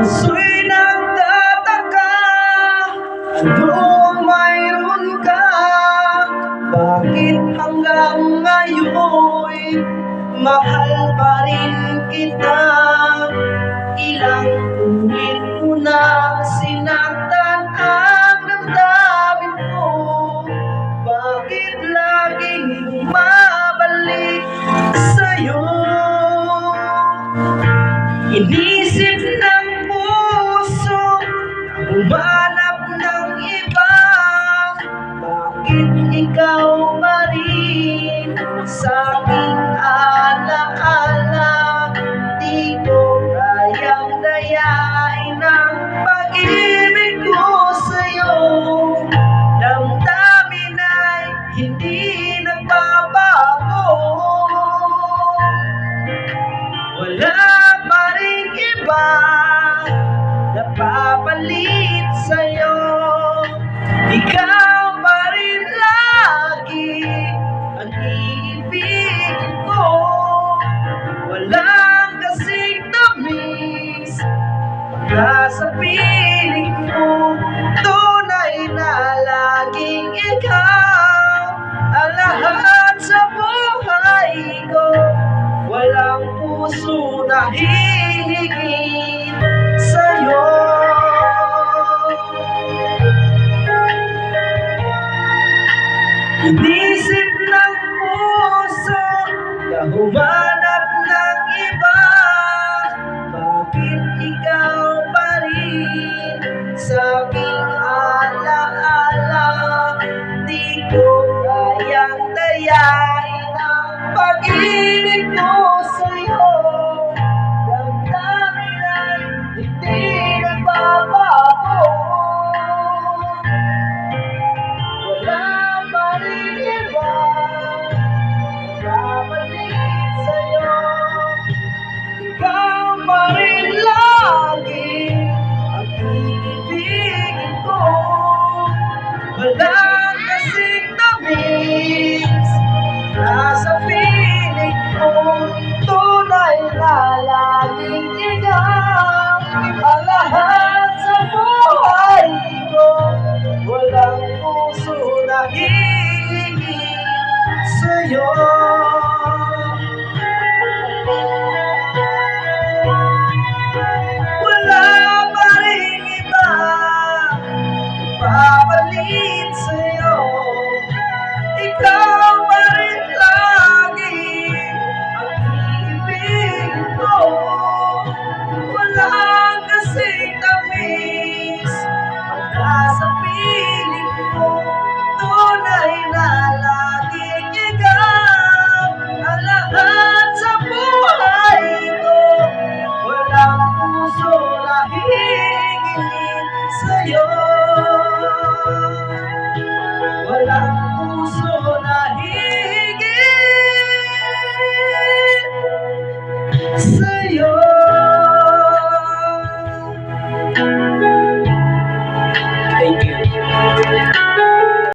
Puso'y nagtataka Anong mayroon ka? Bakit hanggang ngayon Mahal pa rin kita Ilang ulit mo na sinaktan ang damdamin ko Bakit laging bumabalik sa'yo? Inisip na Humanap ng iba Bakit ikaw pa rin sa akin? piling ko Tunay na laging ikaw Ang lahat sa buhay ko. Walang puso na hihigin sa'yo. Hindi Lord. 自由